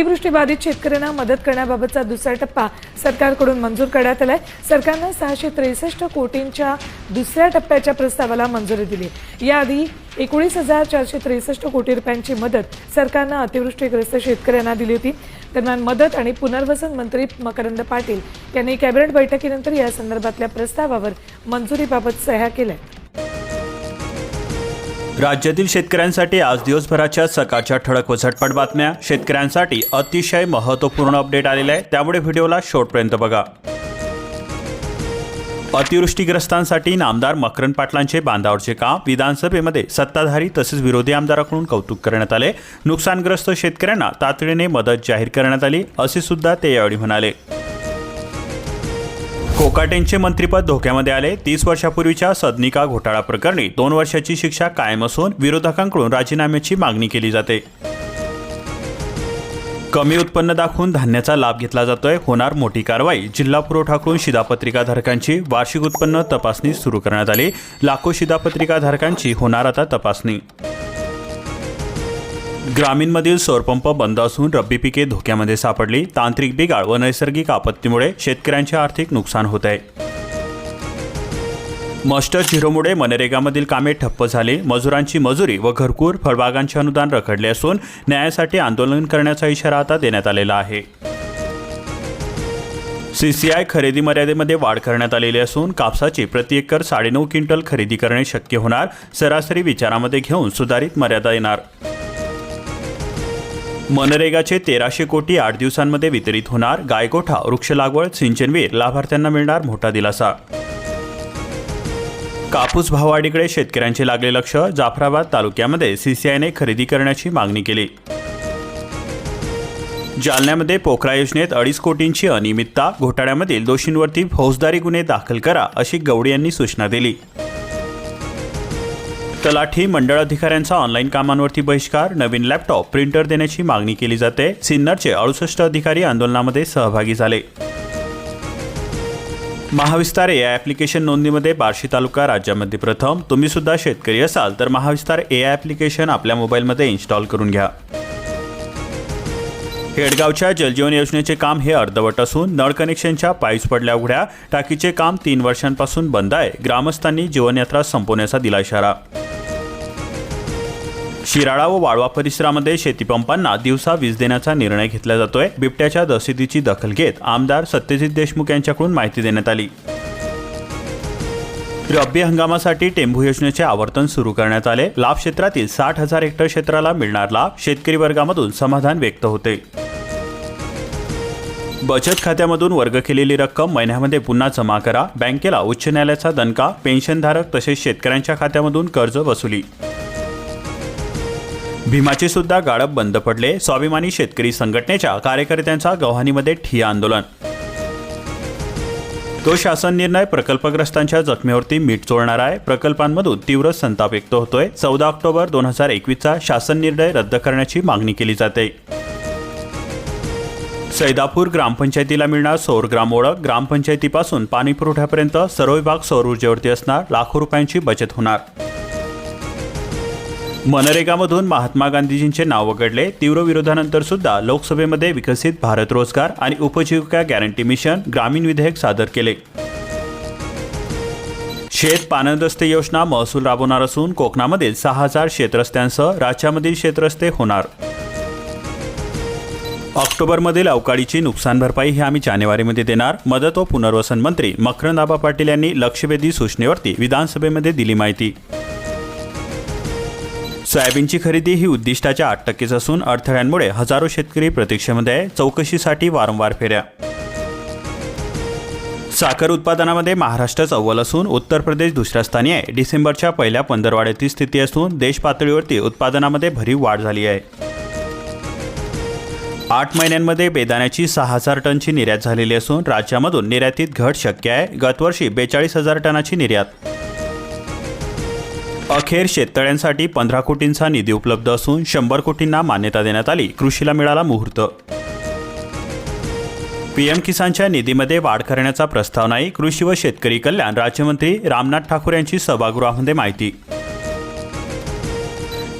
अतिवृष्टीबाधित शेतकऱ्यांना मदत करण्याबाबतचा दुसरा टप्पा सरकारकडून मंजूर करण्यात आलाय. सरकारनं सहाशे त्रेसष्ट कोटींच्या दुसऱ्या टप्प्याच्या प्रस्तावाला मंजुरी दिली. याआधी एकोणीस हजार चारशे त्रेसष्ट कोटी रुपयांची मदत सरकारनं अतिवृष्टीग्रस्त शेतकऱ्यांना दिली होती. दरम्यान मदत आणि पुनर्वसन मंत्री मकरंद पाटील यांनी कॅबिनेट बैठकीनंतर या संदर्भातल्या प्रस्तावावर मंजुरीबाबत सह्या केल्या. राज्यातील शेतकऱ्यांसाठी आज दिवसभराच्या सकाळच्या ठळक व झटपट बातम्या. शेतकऱ्यांसाठी अतिशय महत्त्वपूर्ण अपडेट आलेला आहे. त्यामुळे व्हिडिओला शेवटपर्यंत बघा. अतिवृष्टीग्रस्तांसाठी नामदार मकरन पाटलांचे बांधावरचे काम. विधानसभेमध्ये सत्ताधारी तसेच विरोधी आमदाराकडून कौतुक करण्यात आले. नुकसानग्रस्त शेतकऱ्यांना तातडीने मदत जाहीर करण्यात आली. असे सुद्धा ते यावेळी म्हणाले. कोकाटेंचे मंत्रिपद धोक्यामध्ये आले. तीस वर्षापूर्वीच्या सदनिका घोटाळा प्रकरणी दोन वर्षाची शिक्षा कायम असून विरोधकांकडून राजीनाम्याची मागणी केली जाते. कमी उत्पन्न दाखवून धान्याचा लाभ घेतला जातोय. होणार मोठी कारवाई. जिल्हा पुरवठाकडून शिधापत्रिकाधारकांची वार्षिक उत्पन्न तपासणी सुरू करण्यात आली. लाखो शिधापत्रिकाधारकांची होणार आता तपासणी. ग्रामीणमधील सौरपंप बंद असून रब्बी पिके धोक्यामध्ये सापडली. तांत्रिक बिघाड व नैसर्गिक आपत्तीमुळे शेतकऱ्यांचे आर्थिक नुकसान होत आहे. मस्टर झिरोमुळे मनरेगामधील कामे ठप्प झाली. मजुरांची मजुरी व घरकूर फळबागांचे अनुदान रखडले असून न्यायासाठी आंदोलन करण्याचा इशारा आता देण्यात आलेला आहे. सीसीआय खरेदी मर्यादेमध्ये वाढ करण्यात आलेली असून कापसाची प्रति एकर साडेनऊ क्विंटल खरेदी करणे शक्य होणार. सरासरी विचारामध्ये घेऊन सुधारित मर्यादा येणार. मनरेगाचे तेराशे कोटी आठ दिवसांमध्ये वितरित होणार गायगोठा वृक्ष लागवड सिंचनवीर लाभार्थ्यांना मिळणार मोठा दिलासा. कापूस भाववाढीकडे शेतकऱ्यांचे लागले लक्ष जाफराबाद तालुक्यामध्ये सीसीआयने खरेदी करण्याची मागणी केली. जालन्यामध्ये पोखरा योजनेत अडीच कोटींची अनियमितता घोटाळ्यामधील दोषींवरती फौजदारी गुन्हे दाखल करा अशी गवडी यांनी सूचना दिली. तलाठी मंडळ अधिकाऱ्यांचा ऑनलाईन कामांवरती बहिष्कार नवीन लॅपटॉप प्रिंटर देण्याची मागणी केली जाते. सिन्नरचे अडुसष्ट अधिकारी आंदोलनामध्ये सहभागी झाले. महाविस्तार ए आय ॲप्लिकेशन नोंदणीमध्ये बार्शी तालुका राज्यामध्ये प्रथम. तुम्ही सुद्धा शेतकरी असाल तर महाविस्तार ए आय ॲप्लिकेशन आपल्या मोबाईलमध्ये इन्स्टॉल करून घ्या. हेडगावच्या जलजीवन योजनेचे काम हे अर्धवट असून नळ कनेक्शनच्या पाईप्स पडल्या उघड्या टाकीचे काम तीन वर्षांपासून बंद आहे. ग्रामस्थांनी जीवनयात्रा संपवण्याचा दिला इशारा शिराळा व वाळवा परिसरामध्ये शेतीपंपांना दिवसा वीज देण्याचा निर्णय घेतला जातोय. बिबट्याच्या दहशतीची दखल घेत आमदार सत्यजित देशमुख यांच्याकडून माहिती देण्यात आली. रब्बी हंगामासाठी टेंभू योजनेचे आवर्तन सुरू करण्यात आले. लाभ क्षेत्रातील साठ हजार हेक्टर क्षेत्राला मिळणार लाभ. शेतकरी वर्गामधून समाधान व्यक्त होते. बचत खात्यामधून वर्ग केलेली रक्कम महिन्यामध्ये पुन्हा जमा करा. बँकेला उच्च न्यायालयाचा दणका. पेन्शनधारक तसेच शेतकऱ्यांच्या खात्यामधून कर्ज वसुली. भीमाचे सुद्धा गाळप बंद पडले. स्वाभिमानी शेतकरी संघटनेच्या कार्यकर्त्यांचा गव्हाणीमध्ये ठिया आंदोलन. तो शासन निर्णय प्रकल्पग्रस्तांच्या जखमेवरती मीठ चोळणार आहे. प्रकल्पांमधून तीव्र संताप व्यक्त होतोय. चौदा ऑक्टोबर दोन हजार एकवीसचा शासन निर्णय रद्द करण्याची मागणी केली जाते. सैदापूर ग्रामपंचायतीला मिळणार सौर ग्राम ओळख. ग्रामपंचायतीपासून पाणी पुरवठ्यापर्यंत सर्व विभाग सौर ऊर्जेवरती असणार. लाखो रुपयांची बचत होणार. मनरेगामधून महात्मा गांधीजींचे नाव वगळले. तीव्र विरोधानंतर सुद्धा लोकसभेमध्ये विकसित भारत रोजगार आणि उपजीविका गॅरंटी मिशन ग्रामीण विधेयक सादर केले. शेत पानदस्ते योजना महसूल राबवणार असून कोकणामधील सहा हजार शेतरस्त्यांसह राज्यामधील शेतरस्ते होणार. ऑक्टोबरमधील अवकाळीची नुकसान भरपाई ही आम्ही जानेवारीमध्ये देणार. मदत व पुनर्वसन मंत्री मकरंदाबा पाटील यांनी लक्षवेधी सूचनेवरती विधानसभेमध्ये दिली माहिती. सोयाबीनची खरेदी ही उद्दिष्टाच्या आठ टक्केच असून अडथळ्यांमुळे हजारो शेतकरी प्रतीक्षेमध्ये आहे चौकशीसाठी वारंवार फेऱ्या. साखर उत्पादनामध्ये महाराष्ट्रच अव्वल असून उत्तर प्रदेश दुसऱ्या स्थानी आहे. डिसेंबरच्या पहिल्या पंधरवाड्यातील स्थिती असून देश पातळीवरती उत्पादनामध्ये भरीव वाढ झाली आहे. आठ महिन्यांमध्ये बेदाण्याची सहा हजार टनची निर्यात झालेली असून राज्यामधून निर्यातीत घट शक्य आहे. गतवर्षी बेचाळीस हजार टनाची निर्यात अखेर शेततळ्यांसाठी पंधरा कोटींचा निधी उपलब्ध असून शंभर कोटींना मान्यता देण्यात आली. कृषीला मिळाला मुहूर्त. पीएम किसानच्या निधीमध्ये वाढ करण्याचा प्रस्ताव नाही. कृषी व शेतकरी कल्याण राज्यमंत्री रामनाथ ठाकूर यांची सभागृहामध्ये माहिती.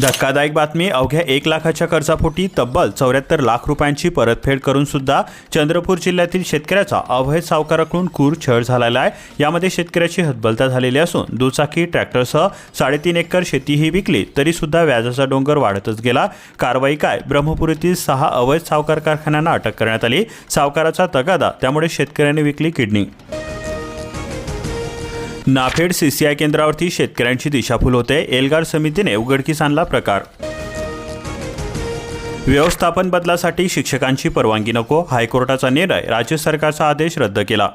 धक्कादायक बातमी. अवघ्या एक लाखाच्या कर्जापोटी तब्बल चौऱ्याहत्तर लाख रुपयांची परतफेड करून सुद्धा चंद्रपूर जिल्ह्यातील शेतकऱ्याचा अवैध सावकाराकडून खूर छळ झालेला आहे. यामध्ये शेतकऱ्याची हतबलता झालेली असून दुचाकी ट्रॅक्टरसह साडेतीन एकर शेतीही विकली तरी सुद्धा व्याजाचा डोंगर वाढतच गेला. कारवाई काय? ब्रह्मपुरीतील सहा अवैध सावकार कारखान्यांना अटक करण्यात आली. सावकाराचा तगादा त्यामुळे शेतकऱ्यांनी विकली किडनी. नाफेड सीसीआय केंद्रावरती शेतकऱ्यांची दिशाभूल होते. एल्गार समितीने उघडकीस आणला प्रकार. व्यवस्थापन बदलासाठी शिक्षकांची परवानगी नको. हायकोर्टाचा निर्णय राज्य सरकारचा आदेश रद्द केला.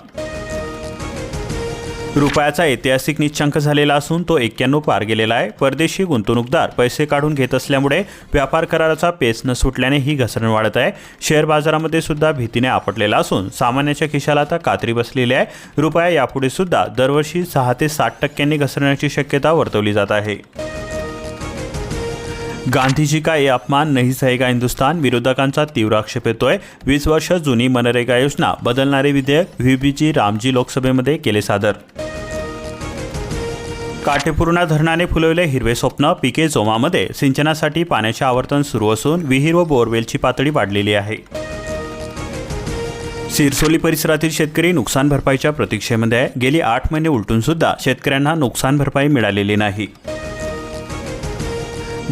रुपयाचा ऐतिहासिक निच्चांक झालेला असून तो एक्क्याण्णव पार गेलेला आहे. परदेशी गुंतवणूकदार पैसे काढून घेत असल्यामुळे व्यापार कराराचा पेच न सुटल्याने ही घसरण वाढत आहे. शेअर बाजारामध्ये सुद्धा भीतीने आपटलेला असून सामान्याच्या खिशाला आता कात्री बसलेली आहे. रुपया यापुढे सुद्धा दरवर्षी सहा ते साठ टक्क्यांनी घसरण्याची शक्यता वर्तवली जात आहे. गांधीजी का ये अपमान नाही सहेगा हिंदुस्तान? विरोधकांचा तीव्र आक्षेप येतोय. वीस वर्ष जुनी मनरेगा योजना बदलणारे विधेयक व्हीबीजी रामजी लोकसभेमध्ये केले सादर. काटेपूर्णा धरणाने फुलवले हिरवे स्वप्न. पिके जोमामध्ये सिंचनासाठी पाण्याचे आवर्तन सुरू असून विहीर व बोरवेलची पातळी वाढलेली आहे. सिरसोली परिसरातील शेतकरी नुकसान भरपाईच्या प्रतीक्षेमध्ये आहे. गेली आठ महिने उलटून सुद्धा शेतकऱ्यांना नुकसान भरपाई मिळालेली नाही.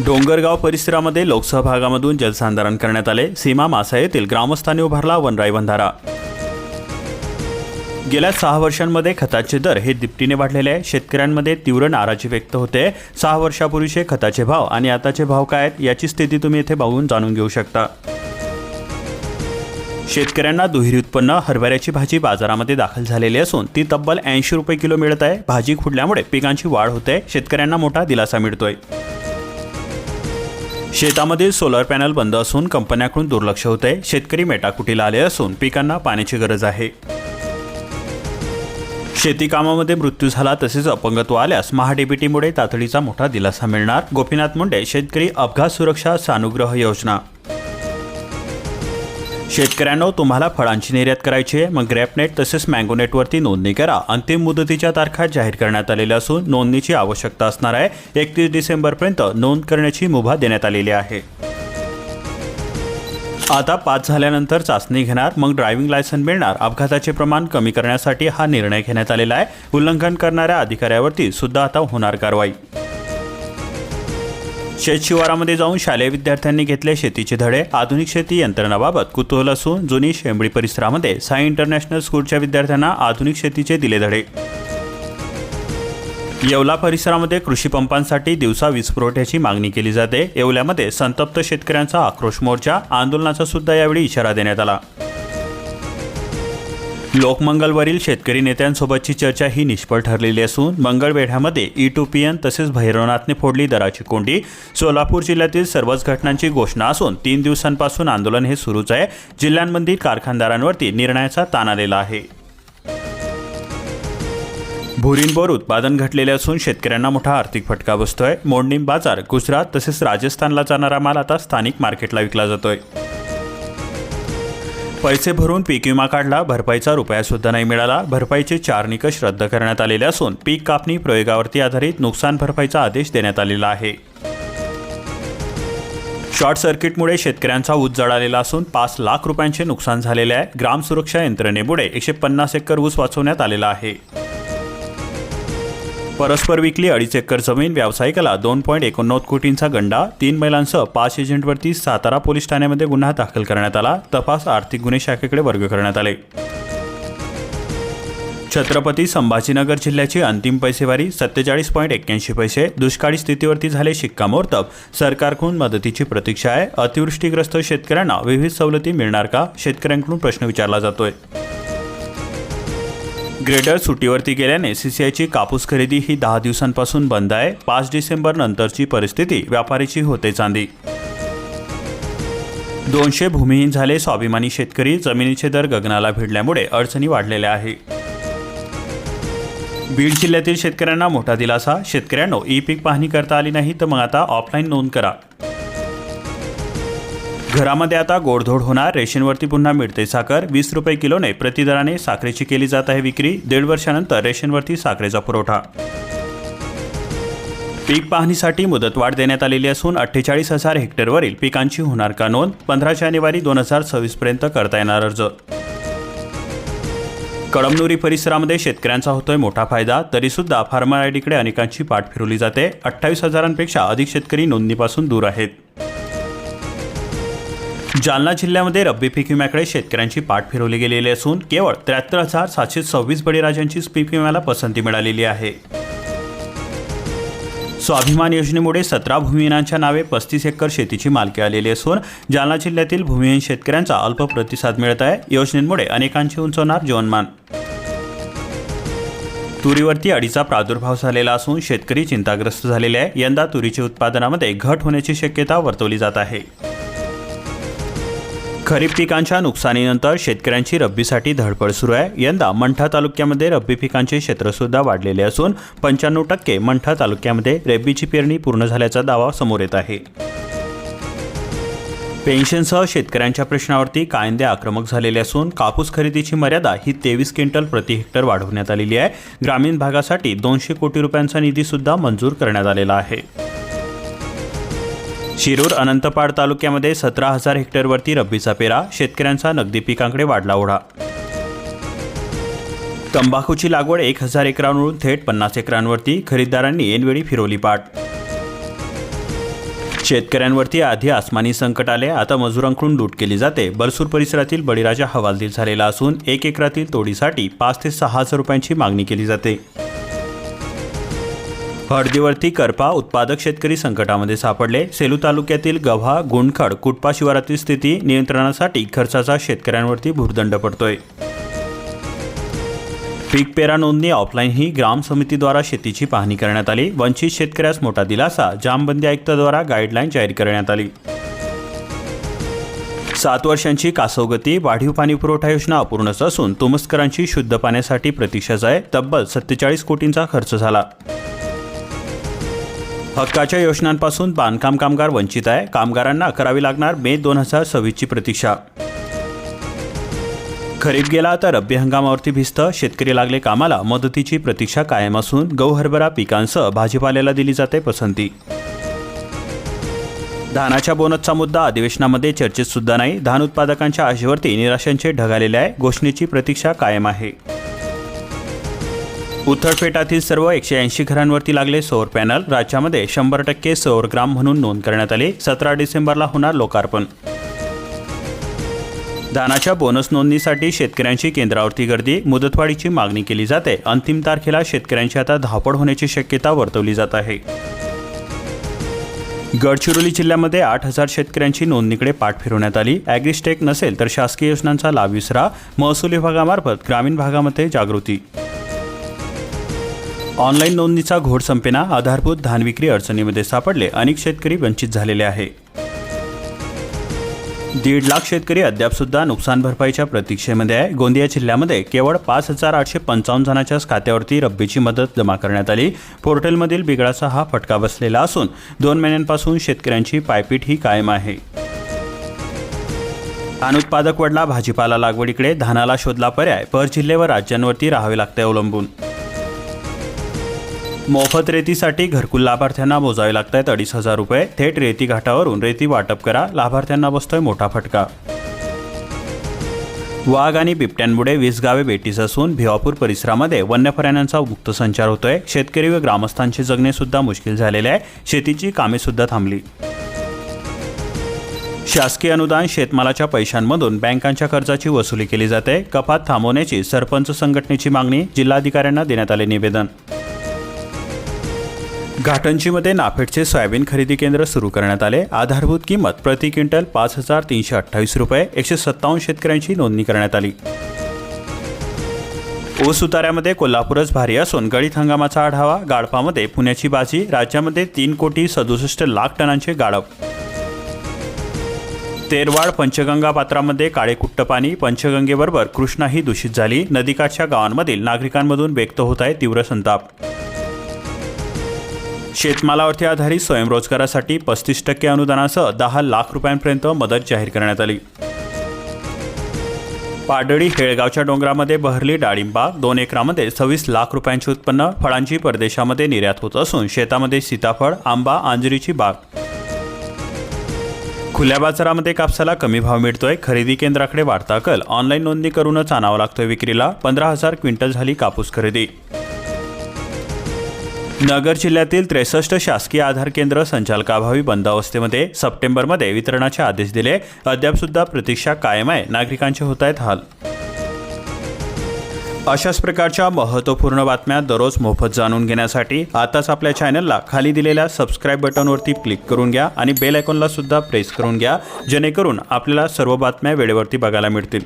डोंगरगाव परिसरामध्ये लोकसभा भागामधून जलसंधारण करण्यात आले. सीमा मासा येथील ग्रामस्थांनी उभारला वनराई बंधारा. गेल्या सहा वर्षांमध्ये खताचे दर हे दिपटीने वाढलेले आहे. शेतकऱ्यांमध्ये तीव्र नाराजी व्यक्त होते. सहा वर्षापूर्वीचे खताचे भाव आणि आताचे भाव काय आहेत याची स्थिती तुम्ही येथे बघून जाणून घेऊ शकता. शेतकऱ्यांना दुहेरी उत्पन्न हरभऱ्याची भाजी बाजारामध्ये दाखल झालेली असून ती तब्बल ऐंशी रुपये किलो मिळत आहे. भाजी खुडल्यामुळे पिकांची वाढ होते. शेतकऱ्यांना मोठा दिलासा मिळतोय. शेतामध्ये सोलर पॅनल बंद असून कंपन्याकडून दुर्लक्ष होते शेतकरी मेटाकुटीला आले असून पिकांना पाण्याची गरज आहे. शेती कामामध्ये मृत्यू झाला तसेच अपंगत्व आल्यास महाडीबीटीमुळे तातडीचा मोठा दिलासा मिळणार. गोपीनाथ मुंडे शेतकरी अपघात सुरक्षा सानुग्रह योजना शेतकऱ्यांनो तुम्हाला फळांची निर्यात करायची आहे. मग ग्रॅपनेट तसेच मँगोनेटवरती नोंदणी करा. अंतिम मुदतीच्या तारखा जाहीर करण्यात आलेल्या असून नोंदणीची आवश्यकता असणार आहे. एकतीस डिसेंबरपर्यंत नोंद करण्याची मुभा देण्यात आलेली आहे. आता पाच झाल्यानंतर चाचणी घेणार मग ड्रायव्हिंग लायसन मिळणार. अपघाताचे प्रमाण कमी करण्यासाठी हा निर्णय घेण्यात आलेला आहे. उल्लंघन करणाऱ्या अधिकाऱ्यावरती सुद्धा आता होणार कारवाई. शेत शिवारामध्ये जाऊन शालेय विद्यार्थ्यांनी घेतले शेतीचे धडे. आधुनिक शेती यंत्रणाबाबत कुतूहल असून जुनी शेंबडी परिसरामध्ये साई इंटरनॅशनल स्कूलच्या विद्यार्थ्यांना आधुनिक शेतीचे दिले धडे. येवला परिसरामध्ये कृषी पंपांसाठी दिवसा वीज पुरवठ्याची मागणी केली जाते. येवल्यामध्ये संतप्त शेतकऱ्यांचा आक्रोश मोर्चा. आंदोलनाचा सुद्धा यावेळी इशारा देण्यात आला. लोकमंगलवरील शेतकरी नेत्यांसोबतची चर्चा ही निष्फळ ठरलेली असून मंगळवेढ्यामध्ये ई टू पी एन तसेच भैरवनाथने फोडली दराची कोंडी. सोलापूर जिल्ह्यातील सर्वच घटनांची घोषणा असून तीन दिवसांपासून आंदोलन हे सुरूच आहे. जिल्ह्यांमधील कारखानदारांवरती निर्णयाचा ताण आलेला आहे. भुरींबोर उत्पादन घटलेले असून शेतकऱ्यांना मोठा आर्थिक फटका बसतोय. मोडणीम बाजार गुजरात तसेच राजस्थानला जाणारा माल आता स्थानिक मार्केटला विकला जातोय. पैसे भरून पीक विमा काढला भरपाईचा रुपया सुद्धा नाही मिळाला. भरपाईचे चार निकष रद्द करण्यात आलेले असून पीक कापणी प्रयोगावरती आधारित नुकसान भरपाईचा आदेश देण्यात आलेला आहे. शॉर्ट सर्किटमुळे शेतकऱ्यांचा ऊस जळालेला असून पाच लाख रुपयांचे नुकसान झालेले आहे. ग्राम सुरक्षा यंत्रणेमुळे एकशे पन्नास एकर ऊस वाचवण्यात आलेला आहे. परस्पर विकली अडीच एकर जमीन व्यावसायिकाला दोन पॉईंट एकोणनव्वद कोटींचा गंडा तीन महिलांसह पाच एजंटवरती सातारा पोलीस ठाण्यामध्ये गुन्हा दाखल करण्यात आला. तपास आर्थिक गुन्हे शाखेकडे वर्ग करण्यात आले. छत्रपती संभाजीनगर जिल्ह्याची अंतिम पैसेवारी सत्तेचाळीस पॉईंट एक्क्याऐंशी पैसे दुष्काळी स्थितीवरती झाले शिक्कामोर्तब. सरकारकडून मदतीची प्रतीक्षा आहे. अतिवृष्टीग्रस्त शेतकऱ्यांना विविध सवलती मिळणार का? शेतकऱ्यांकडून प्रश्न विचारला जातोय. ग्रेडर सुट्टीवरती गेल्याने सीसीआयची कापूस खरेदी ही दहा दिवसांपासून बंद आहे. पाच डिसेंबर नंतरची परिस्थिती व्यापारीची होते चांदी. दोनशे भूमिहीन झाले स्वाभिमानी शेतकरी जमिनीचे दर गगनाला भिडल्यामुळे अडचणी वाढलेल्या आहे. बीड जिल्ह्यातील शेतकऱ्यांना मोठा दिलासा शेतकऱ्यांनो ई पीक पाहणी करता आली नाही तर मग आता ऑफलाईन नोंद करा. घरामध्ये आता गोडधोड होणार. रेशनवरती पुन्हा मिळते साखर. वीस रुपये किलोने प्रतिदराने साखरेची केली जात आहे विक्री. दीड वर्षानंतर रेशनवरती साखरेचा पुरवठा. पीक पाहणीसाठी मुदतवाढ देण्यात आलेली असून अठ्ठेचाळीस हजार हेक्टरवरील पिकांची होणार का नोंद? पंधरा जानेवारी दोन हजार सव्वीसपर्यंत करता येणार अर्ज. कळमनुरी परिसरामध्ये शेतकऱ्यांचा होतोय मोठा फायदा. तरीसुद्धा फार्मर आय डीकडे अनेकांची पाठ फिरवली जाते. अठ्ठावीस हजारांपेक्षा अधिक शेतकरी नोंदणीपासून दूर आहेत. जालना जिल्ह्यामध्ये रब्बी पीक विम्याकडे शेतकऱ्यांची पाठ फिरवली गेलेली असून केवळ त्र्याहत्तर हजार सातशे सव्वीस बळीराजांचीच पीक विम्याला पसंती मिळालेली आहे. स्वाभिमान योजनेमुळे सतरा भूमिहीनांच्या नावे पस्तीस एकर शेतीची मालकी आलेली असून जालना जिल्ह्यातील भूमिहीन शेतकऱ्यांचा अल्प प्रतिसाद मिळत आहे. योजनेमुळे अनेकांचे उंचवणार जीवनमान. तुरीवरती अडीचा प्रादुर्भाव झालेला असून शेतकरी चिंताग्रस्त झालेले आहे. यंदा तुरीच्या उत्पादनामध्ये घट होण्याची शक्यता वर्तवली जात आहे. खरीप पिकांच्या नुकसानीनंतर शेतकऱ्यांची रब्बीसाठी धडपड सुरू आहे. यंदा मंठा तालुक्यामध्ये रब्बी पिकांचे क्षेत्रसुद्धा वाढलेले असून पंच्याण्णव टक्के मंठा तालुक्यामध्ये रब्बीची पेरणी पूर्ण झाल्याचा दावा समोर येत आहे. पेन्शनसह शेतकऱ्यांच्या प्रश्नावरती कायदे आक्रमक झालेले असून कापूस खरेदीची मर्यादा ही तेवीस क्विंटल प्रति हेक्टर वाढवण्यात आलेली आहे. ग्रामीण भागासाठी दोनशे कोटी रुपयांचा निधीसुद्धा मंजूर करण्यात आलेला आहे. शिरूर अनंतपाड तालुक्यामध्ये सतरा हजार हेक्टरवरती रब्बीचा पेरा शेतकऱ्यांचा नगदी पिकांकडे वाढला ओढा. तंबाखूची लागवड एक हजार एकरांवरून थेट पन्नास एकरांवरती खरीददारांनी ऐनवेळी फिरवली पाठ. शेतकऱ्यांवरती आधी आसमानी संकट आले आता मजुरांकडून लूट केली जाते. बरसूर परिसरातील बळीराजा हवालदिल झालेला असून एक एकरातील तोडीसाठी पाच ते सहा हजार रुपयांची मागणी केली जाते. हळदीवरती करपा उत्पादक शेतकरी संकटामध्ये सापडले. सेलू तालुक्यातील गव्हा गुंडखड कुटपा शिवारातील स्थिती नियंत्रणासाठी खर्चाचा शेतकऱ्यांवरती भूर्दंड पडतोय. पीक पेरा नोंदणी ऑफलाईन ही ग्राम समितीद्वारा शेतीची पाहणी करण्यात आली. वंचित शेतकऱ्यास मोठा दिलासा जामबंदी आयुक्ताद्वारा गाईडलाईन जाहीर करण्यात आली. सात वर्षांची कासवगती वाढीव पाणी पुरवठा योजना अपूर्णच असून तुमस्करांची शुद्ध पाण्यासाठी प्रतीक्षाच आहे. तब्बल सत्तेचाळीस कोटींचा खर्च झाला. हक्काच्या योजनांपासून बांधकाम कामगार वंचित आहे. कामगारांना करावी लागणार मे दोन हजार सव्वीसची प्रतीक्षा. खरीप गेला तर रब्बी हंगामावरती भिस्त. शेतकरी लागले कामाला. मदतीची प्रतीक्षा कायम असून गहू हरभरा पिकांसह भाजीपाल्याला दिली जाते पसंती. धानाच्या बोनसचा मुद्दा अधिवेशनामध्ये चर्चेत सुद्धा नाही. धान उत्पादकांच्या आशेवरती निराशांचे ढगालेले आहे. घोषणेची प्रतीक्षा कायम आहे. उथळपेटातील सर्व एकशे ऐंशी घरांवरती लागले सौर पॅनल. राज्यामध्ये शंभर टक्के सौर ग्राम म्हणून नोंद करण्यात आली. सतरा डिसेंबरला होणार लोकार्पण. धानाच्या बोनस नोंदणीसाठी शेतकऱ्यांची केंद्रावरती गर्दी. मुदतवाढीची मागणी केली जाते. अंतिम तारखेला शेतकऱ्यांची आता धावपळ होण्याची शक्यता वर्तवली जात आहे. गडचिरोली जिल्ह्यामध्ये आठ हजार शेतकऱ्यांची नोंदणीकडे पाठ फिरवण्यात आली. ॲग्रिस्टेक नसेल तर शासकीय योजनांचा लाभ विसरा. महसूल विभागामार्फत ग्रामीण भागामध्ये जागृती. ऑनलाईन नोंदणीचा घोड संपेना आधारभूत धान विक्री अडचणीमध्ये सापडले. अनेक शेतकरी वंचित झालेले आहे. दीड लाख शेतकरी अद्यापसुद्धा नुकसान भरपाईच्या प्रतीक्षेमध्ये आहे. गोंदिया जिल्ह्यामध्ये केवळ पाच हजार आठशे पंचावन्न जणांच्याच खात्यावरती रब्बीची मदत जमा करण्यात आली. पोर्टलमधील बिघाडाचा हा फटका बसलेला असून दोन महिन्यांपासून शेतकऱ्यांची पायपीट ही कायम आहे. धान उत्पादक वडला भाजीपाला लागवडीकडे धानाला शोधला पर्याय. पर जिल्हे व राज्यांवरती राहावे लागते अवलंबून. मोफत रेतीसाठी घरकुल लाभार्थ्यांना मोजावे लागत आहेत अडीच हजार रुपये. थेट रेती घाटावरून रेती वाटप करा. लाभार्थ्यांना बसतोय मोठा फटका. वाघ आणि बिबट्यांमुळे वीस गावे बेटीस असून भिवापूर परिसरामध्ये वन्यप्राण्यांचा मुक्त संचार होतोय. शेतकरी व ग्रामस्थांचे जगणे सुद्धा मुश्किल झालेले आहे. शेतीची कामे सुद्धा थांबली. शासकीय अनुदान शेतमालाच्या पैशांमधून बँकांच्या कर्जाची वसुली केली जाते. कपात थांबवण्याची सरपंच संघटनेची मागणी जिल्हाधिकाऱ्यांना देण्यात आले निवेदन. घाटंजीमध्ये नाफेडचे सोयाबीन खरेदी केंद्र सुरू करण्यात आले. आधारभूत किंमत प्रति क्विंटल पाच हजार तीनशे अठ्ठावीस रुपये एकशे सत्तावन्न शेतकऱ्यांची नोंदणी करण्यात आली. ऊस उतार्यामध्ये कोल्हापूरच भारी असून गळीत हंगामाचा आढावा गाळपामध्ये पुण्याची बाजी राज्यामध्ये तीन कोटी सदुसष्ट लाख टनांचे गाळप. तेरवाड पंचगंगा पात्रामध्ये काळेकुट्ट पाणी पंचगंगेबरोबर कृष्णाही दूषित झाली. नदीकाठच्या गावांमधील नागरिकांमधून व्यक्त होत आहे तीव्र संताप. शेतमालावरती आधारित स्वयंरोजगारासाठी पस्तीस टक्के अनुदानासह दहा लाख रुपयांपर्यंत मदत जाहीर करण्यात आली. पाडळी हेळगावच्या डोंगरामध्ये बहरली डाळिंबाग दोन एकरामध्ये सव्वीस लाख रुपयांचे उत्पन्न फळांची परदेशामध्ये निर्यात होत असून शेतामध्ये सीताफळ आंबा आंजरीची बाग. खुल्या बाजारामध्ये कापसाला कमी भाव मिळतोय. खरेदी केंद्राकडे वाढता कल ऑनलाईन नोंदणी करूनच आणावं लागतोय विक्रीला. पंधरा हजार क्विंटल झाली कापूस खरेदी. नगर जिल्ह्यातील त्रेसष्ट शासकीय आधार केंद्र संचालकाभावी बंद अवस्थेमध्ये सप्टेंबरमध्ये वितरणाचे आदेश दिले. अद्याप सुद्धा प्रतीक्षा कायम आहे. नागरिकांचे होत आहेत हाल. अशाच प्रकारच्या महत्त्वपूर्ण बातम्या दररोज मोफत जाणून घेण्यासाठी आताच आपल्या चॅनलला खाली दिलेल्या सबस्क्राईब बटनवरती क्लिक करून घ्या आणि बेल आयकॉनला सुद्धा प्रेस करून घ्या जेणेकरून आपल्याला सर्व बातम्या वेळेवरती बघायला मिळतील.